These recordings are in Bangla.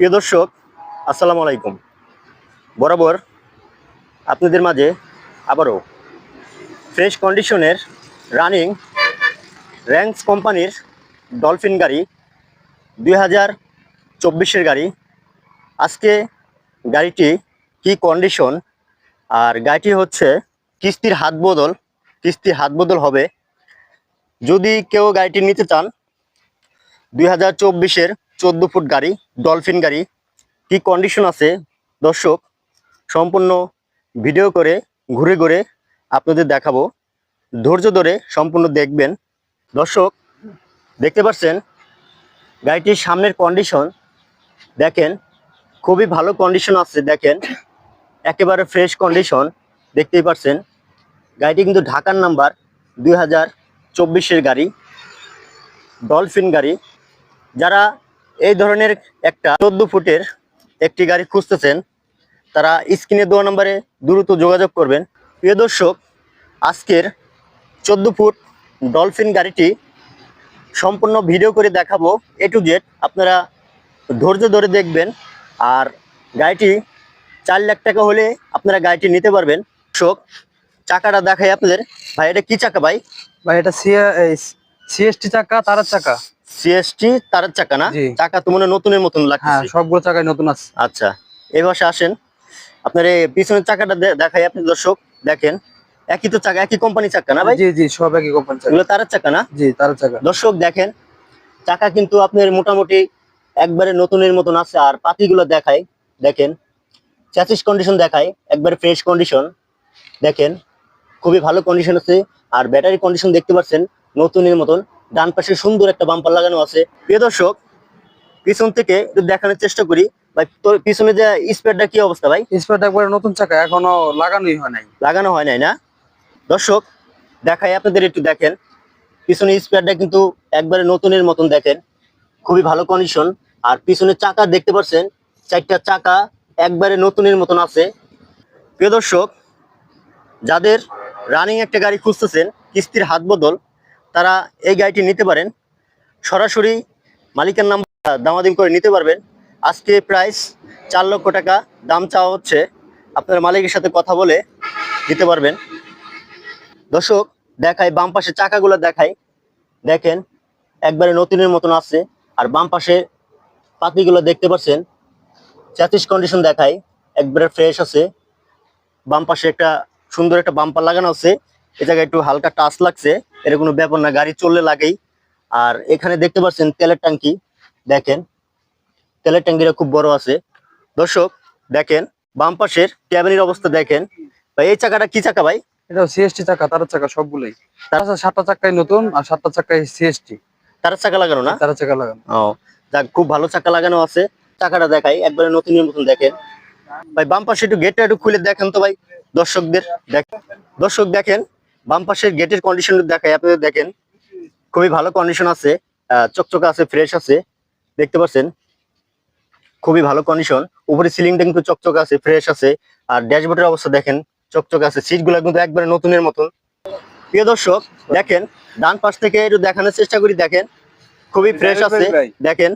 প্রিয় দর্শক, আসসালামু আলাইকুম। বরাবর আপনাদের মাঝে আবারও ফ্রেশ কন্ডিশনের রানিং র্যাঙ্কস কোম্পানির ডলফিন গাড়ি, দুই হাজার চব্বিশের গাড়ি। আজকে গাড়িটি কি কন্ডিশন আর গাড়িটি হচ্ছে কিস্তির হাত বদল, কিস্তির হাত বদল হবে। যদি কেউ গাড়িটি নিতে চান, দুই হাজার চব্বিশের চোদ্দ ফুট গাড়ি ডলফিন গাড়ি। কি কন্ডিশন আছে? দর্শক, সম্পূর্ণ ভিডিও করে, ঘুরে ঘুরে আপনাদের দেখাবো। ধৈর্য ধরে সম্পূর্ণ দেখবেন। দর্শক, দেখতে পাচ্ছেন, গাড়িটির সামনের কন্ডিশন দেখেন, খুবই ভালো কন্ডিশন আছে, দেখেন। একেবারে ফ্রেশ কন্ডিশন দেখতেই পাচ্ছেন। গাড়িটি কিন্তু ঢাকার নাম্বার দুই হাজার চব্বিশের গাড়ি ডলফিন গাড়ি। যারা এই ধরনের একটা চোদ্দ ফুটের একটি গাড়ি খুঁজতেছেন, তারা স্ক্রিনে দেওয়া নম্বরে দ্রুত যোগাযোগ করবেন। প্রিয় দর্শক, আজকের চোদ্দ ফুট ডলফিন গাড়িটি সম্পূর্ণ ভিডিও করে দেখাবো। এ টু জেড আপনারা ধৈর্য ধরে দেখবেন আর গাড়িটি চার লাখ টাকা হলে আপনারা গাড়িটি নিতে পারবেন। শোক চাকাটা দেখাই আপনাদের। ভাই, এটা কি চাকা ভাই? ভাই, এটা সিএসটি চাকা, তারের চাকা। সিএসটি তারের চাকা না? চাকা তো মনে নতুনের মতন হ্যাঁ লাগছে সবগুলো চাকাই নতুন আছে। আচ্ছা এই পাশে আসেন। আপনার এই পিছনের চাকাটা দেখাই আপনি দর্শক দেখেন। একই তো চাকা একই কোম্পানি চাকা না ভাই? জি জি সব একই কোম্পানি চাকা। এগুলো তারের চাকা না? জি তারের চাকা। দর্শক দেখেন চাকা কিন্তু আপনার মোটামুটি একবারে নতুনের মতন আছে। আর পাতিগুলো দেখায় দেখেন। চ্যাসিস কন্ডিশন দেখায় একবারে ফ্রেশ কন্ডিশন দেখেন খুবই ভালো কন্ডিশন আছে। আর ব্যাটারি কন্ডিশন দেখতে পাচ্ছেন নতুনের মতন। ডান পাশে সুন্দর একটা বাম্পার লাগানো আছে। প্রিয় দর্শক পিছন থেকে দেখানোর চেষ্টা করি। ভাই তোর পিছনে যে স্পেয়ারটা কি অবস্থা ভাই? স্পেয়ারটা একবারে নতুন চাকা এখনও লাগানোই হয় নাই। লাগানো হয় নাই না? দর্শক দেখাই আপনাদের একটু দেখেন। পিছনে স্পেয়ারটা কিন্তু একবারে নতুনের মতন দেখেন। খুবই ভালো কন্ডিশন আর পিছনে চাকা দেখতে পাচ্ছেন চারটা চাকা একবারে নতুনের মতন আছে। প্রিয় দর্শক যাদের রানিং একটা গাড়ি খুঁজতেছেন কিস্তির হাত বদল তারা এই গাড়িটি নিতে পারেন। সরাসরি মালিকের নাম দামাদিম করে নিতে পারবেন। আজকে প্রাইস চার লক্ষ টাকা, দাম চাওয়া হচ্ছে। আপনার মালিকের সাথে কথা বলে দিতে পারবেন। দর্শক দেখায় বাম পাশে চাকাগুলো দেখাই। দেখেন, একবারে নতুনের মতন আছে। আর বাম পাশে পাতিগুলো দেখতে পাচ্ছেন। চ্যাতিস কন্ডিশন দেখাই। একবারে ফ্রেশ আছে। বাম পাশে একটা সুন্দর একটা বাম্পার লাগানো আছে। এ জায়গায় একটু হালকা টাচ লাগছে। এর কোনো ব্যাপার না গাড়ি চললে লাগেই। আর এখানে দেখতে পাচ্ছেন তেলের ট্যাঙ্কি দেখেন। তেলের ট্যাঙ্কিটা খুব বড় আছে। দর্শক দেখেন বাম পাশের ক্যাবিনের অবস্থা দেখেন। ভাই এই চাকাটা কি চাকা ভাই? এটা সিএসটি চাকা তার চাকা সবগুলোই। তার সাতটা চাকাই নতুন আর সাতটা চাকাই সিএসটি তার চাকা লাগানো না? তারের চাকা লাগানো। ও যাক খুব ভালো চাকা লাগানো আছে। চাকাটা দেখাই একবারে নতুনের মতন দেখেন। ভাই বাম পাশে একটু গেটটা একটু খুলে দেখেন তো ভাই দর্শকদের দেখ দর্শক দেখেন বাম পাশের গেটের কন্ডিশন দেখাই আপনাদের দেখেন খুবই ভালো কন্ডিশন আছে চকচকে আছে ফ্রেশ আছে দেখতে পাচ্ছেন? খুবই ভালো কন্ডিশন উপরে সিলিংটা কিন্তু চকচকে আছে ফ্রেশ আছে। আর ড্যাশবোর্ডের অবস্থা দেখেন চকচকে আছে। সিটগুলো কিন্তু একবারে নতুনের মতন। প্রিয় দর্শক দেখেন ডান পাশ থেকে একটু দেখানোর চেষ্টা করি দেখেন খুবই ফ্রেশ আছে দেখেন।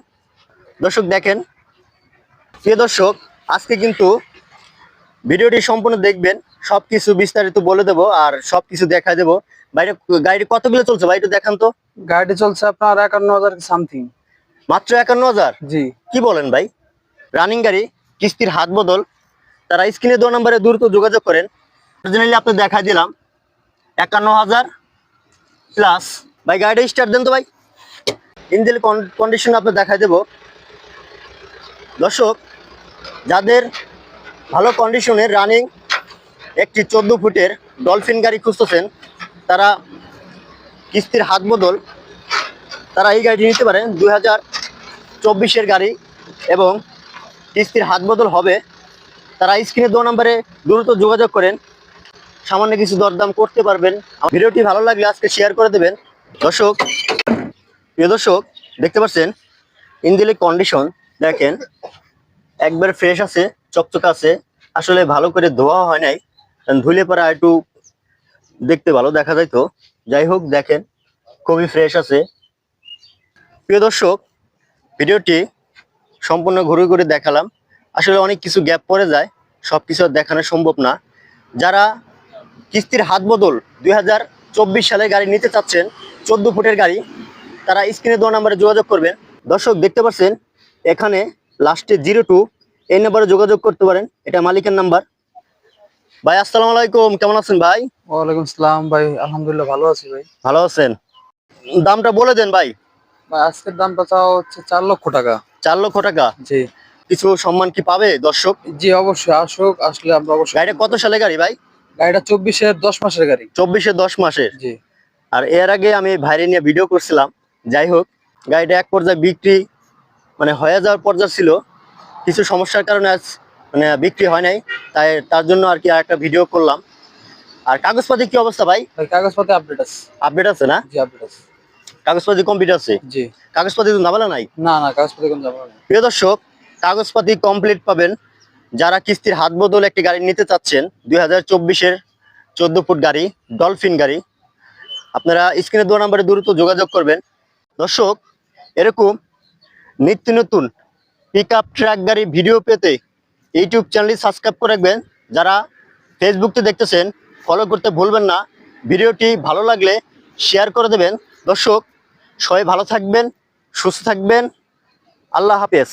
দর্শক দেখেন প্রিয় দর্শক আজকে কিন্তু ভিডিওটি সম্পূর্ণ দেখবেন। সবকিছু বিস্তারিত বলে দেবো আর সবকিছু দেখা দেবো। বাইরে গাড়ি কতগুলো চলছে? ভাই একটু দেখান তো। গাড়িটি চলছে আপনার একান্ন হাজার সামথিং। মাত্র একান্ন হাজার? জি। কি বলেন ভাই? রানিং গাড়ি কিস্তির হাত বদল। তারা স্ক্রিনে দু নম্বরে দ্রুত যোগাযোগ করেন। অরিজিনালি আপনি দেখা দিলাম। একান্ন হাজার প্লাস ভাই গাড়িটা স্টার্ট দেন তো ভাই। ইঞ্জিন কন্ডিশন আপনি দেখা দেবো। দর্শক যাদের ভালো কন্ডিশনের রানিং একটি চোদ্দ ফুটের ডলফিন গাড়ি খুঁজতেছেন। তারা কিস্তির হাত বদল তারা এই গাড়িটি নিতে পারেন দুই হাজার চব্বিশের গাড়ি এবং কিস্তির হাত বদল হবে। তারা স্ক্রিনে দু নম্বরে দ্রুত যোগাযোগ করেন। সামান্য কিছু দরদাম করতে পারবেন। ভিডিওটি ভালো লাগলে আজকে শেয়ার করে দেবেন। দর্শক, প্রিয় দর্শক, দেখতে পাচ্ছেন ইঞ্জিনের কন্ডিশন, দেখেন, একবার ফ্রেশ আছে, চকচক আছে। আসলে ভালো করে ধোয়া হয় নাই। ধুলে পরে একটু দেখতে ভালো দেখা যায় তো যাই হোক, দেখেন, খুবই ফ্রেশ আছে। প্রিয় দর্শক, ভিডিওটি সম্পূর্ণ ঘুরে ঘুরে দেখালাম। আসলে অনেক কিছু গ্যাপ পড়ে যায় সব কিছু দেখানো সম্ভব না। যারা কিস্তির হাত বদল দুই সালের গাড়ি নিতে চাচ্ছেন, চোদ্দ ফুটের গাড়ি, তারা স্ক্রিনে দেওয়া নাম্বারে যোগাযোগ করবেন। দর্শক, দেখতে পাচ্ছেন, এখানে লাস্টে জিরো টু এই নাম্বারে যোগাযোগ করতে পারেন। এটা মালিকের নাম্বার। ভাই আসসালামু আলাইকুম। কেমন আছেন ভাই? ওয়ালাইকুম আসসালাম ভাই আলহামদুলিল্লাহ ভালো আছি ভাই। ভালো আছেন? দামটা বলে দেন ভাই। ভাই আজকের দামটা চাও হচ্ছে চার লক্ষ টাকা। চার লক্ষ টাকা? জি। কিছু সম্মান কি পাবে দর্শক? জি অবশ্যই আসুক আসলে আমরা অবশ্যই গাড়িটা কত সালে গাড়ি ভাই? গাড়িটা চব্বিশের দশ মাসের গাড়ি। চব্বিশে দশ মাসের? জি। আর এর আগে আমি ভাইরে নিয়ে ভিডিও করছিলাম। যাই হোক গাড়িটা এক পর্যায়ে বিক্রি মানে হয়ে যাওয়ার পর্যায়ে ছিল। কিছু সমস্যার কারণে আজ মানে বিক্রি হয় নাই তাই তার জন্য আর কি একটা ভিডিও করলাম। আর কাগজপাতি কি অবস্থা ভাই? ভাই কাগজপত্রে আপডেট আছে। আপডেট আছে না? জি আপডেট আছে। কাগজপাতি কমপ্লিট আছে? জি। কাগজপাতি তো নামালা নাই? না না কাগজপত্রে কোনো যাব না প্রিয় দর্শক কাগজপাতি কমপ্লিট পাবেন। যারা কিস্তির হাত বদল একটি গাড়ি নিতে চাচ্ছেন দুই হাজার চব্বিশের চোদ্দ ফুট গাড়ি ডলফিন গাড়ি আপনারা স্ক্রিনে দু নম্বরে দ্রুত যোগাযোগ করবেন। দর্শক এরকম নিত্য নতুন পিক আপ ট্র্যাক গাড়ি ভিডিও পেতে ইউটিউব চ্যানেলটি সাবস্ক্রাইব করে রাখবেন। যারা ফেসবুকতে দেখতেছেন ফলো করতে ভুলবেন না। ভিডিওটি ভালো লাগলে শেয়ার করে দেবেন। দর্শক, সবাই ভালো থাকবেন, সুস্থ থাকবেন। আল্লাহ হাফেজ।